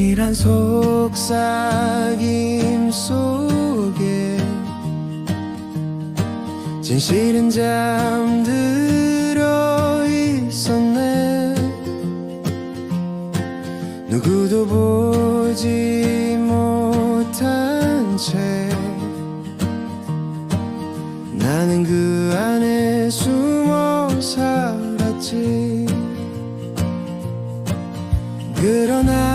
비밀한 속삭임 속에 진실은 잠들어 있었네. 누구도 보지 못한 채 나는 그 안에 숨어 살았지. 그러나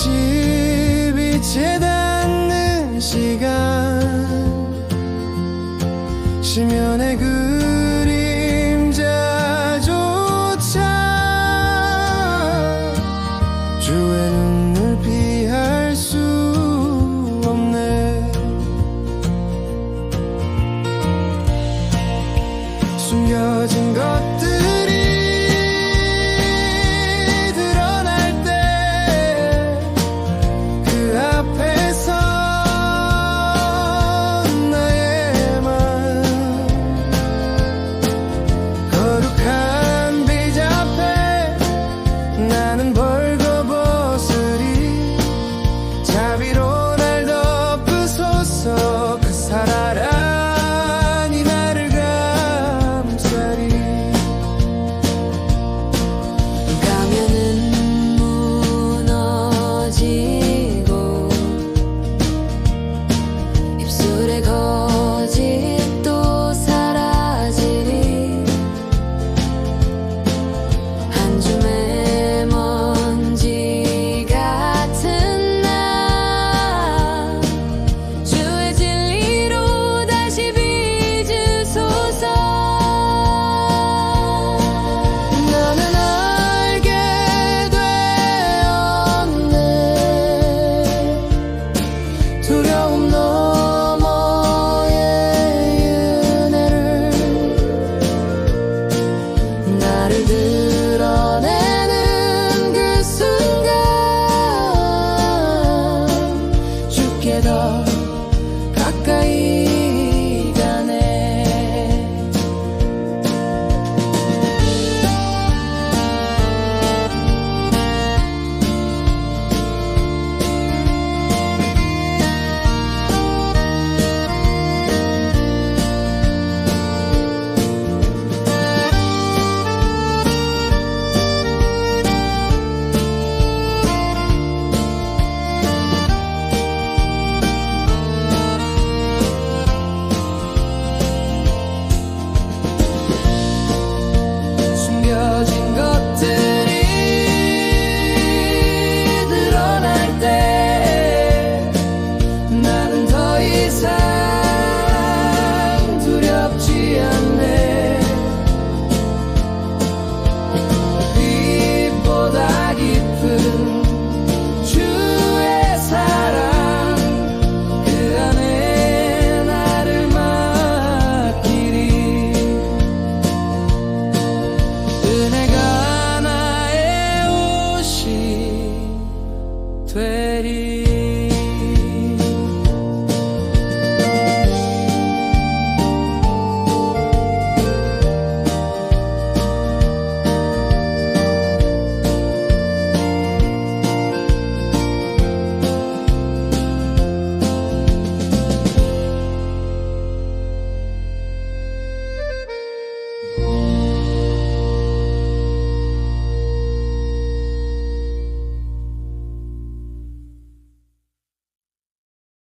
다시 빛에 닿는 시간. 심연 good. Твері.